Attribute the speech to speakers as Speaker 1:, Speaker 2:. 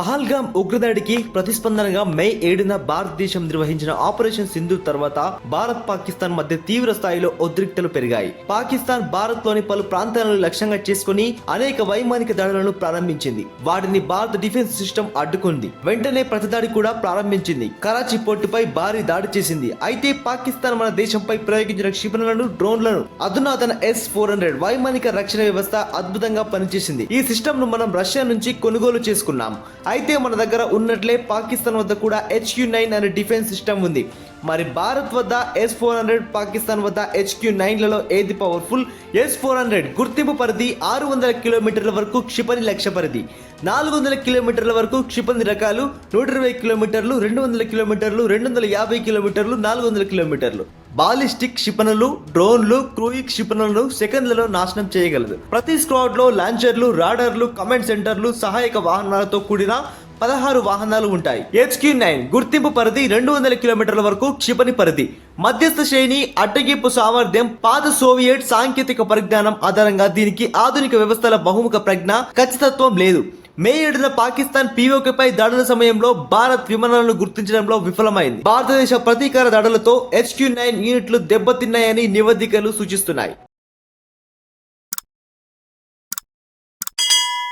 Speaker 1: పహల్గామ్ ఉగ్రదాడికి ప్రతిస్పందనగా మే ఏడున భారతదేశం నిర్వహించిన ఆపరేషన్ సింధు తర్వాత భారత్ పాకిస్తాన్ మధ్య తీవ్ర స్థాయిలో ఉద్రిక్తలు పెరిగాయి. పాకిస్తాన్ భారత్లోని పలు ప్రాంతాలను లక్ష్యంగా చేసుకుని అనేక వైమానిక దాడులను ప్రారంభించింది. వాటిని భారత డిఫెన్స్ సిస్టమ్ అడ్డుకుంది. వెంటనే ప్రతిదాడి కూడా ప్రారంభించింది. కరాచీ పోర్టుపై భారీ దాడి చేసింది. అయితే పాకిస్తాన్ మన దేశంపై ప్రయోగించిన క్షిపణులను డ్రోన్లను అధునాతన ఎస్ ఫోర్ హండ్రెడ్ వైమానిక రక్షణ వ్యవస్థ అద్భుతంగా పనిచేసింది. ఈ సిస్టమ్ను మనం రష్యా నుంచి కొనుగోలు చేసుకున్నాం. అయితే మన దగ్గర ఉన్నట్లే పాకిస్తాన్ వద్ద కూడా హెచ్క్యూ నైన్ అనే డిఫెన్స్ సిస్టమ్ ఉంది. మరి భారత్ వద్ద ఎస్ ఫోర్ హండ్రెడ్ పాకిస్తాన్ వద్ద హెచ్క్యూ నైన్లలో ఏది పవర్ఫుల్ ఎస్ ఫోర్ హండ్రెడ్ గుర్తింపు పరిధి ఆరు వందల కిలోమీటర్ల వరకు క్షిపణి లక్ష్య పరిధి. నాలుగు వందల కిలోమీటర్ల వరకు క్షిపణి రకాలు నూట ఇరవై కిలోమీటర్లు రెండు వందల కిలోమీటర్లు రెండు వందల యాభై కిలోమీటర్లు నాలుగు వందల కిలోమీటర్లు. బాలిస్టిక్ క్షిపణులు డ్రోన్లు క్రూయిక్ క్షిపణులను సెకండ్లలో నాశనం చేయగలదు. ప్రతి స్క్వాడ్లో లాంచర్లు రాడర్లు కమాండ్ సెంటర్లు సహాయక వాహనాలతో కూడిన పదహారు వాహనాలు ఉంటాయి. హెచ్క్యూ నైన్ గుర్తింపు పరిధి రెండు వందల కిలోమీటర్ల వరకు క్షిపణి పరిధి. మధ్యస్థ శ్రేణి అడ్డగింపు సామర్థ్యం పాత సోవియట్ సాంకేతిక పరిజ్ఞానం ఆధారంగా దీనికి ఆధునిక వ్యవస్థల బహుముఖ ప్రజ్ఞ ఖచ్చితత్వం లేదు. మే ఏడున పాకిస్తాన్ పీఓకేపై దాడుల సమయంలో భారత్ విమానాలను గుర్తించడంలో విఫలమైంది. భారతదేశ ప్రతీకార దాడులతో హెచ్క్యూ నైన్ యూనిట్లు దెబ్బతిన్నాయని నివేదికలు సూచిస్తున్నాయి.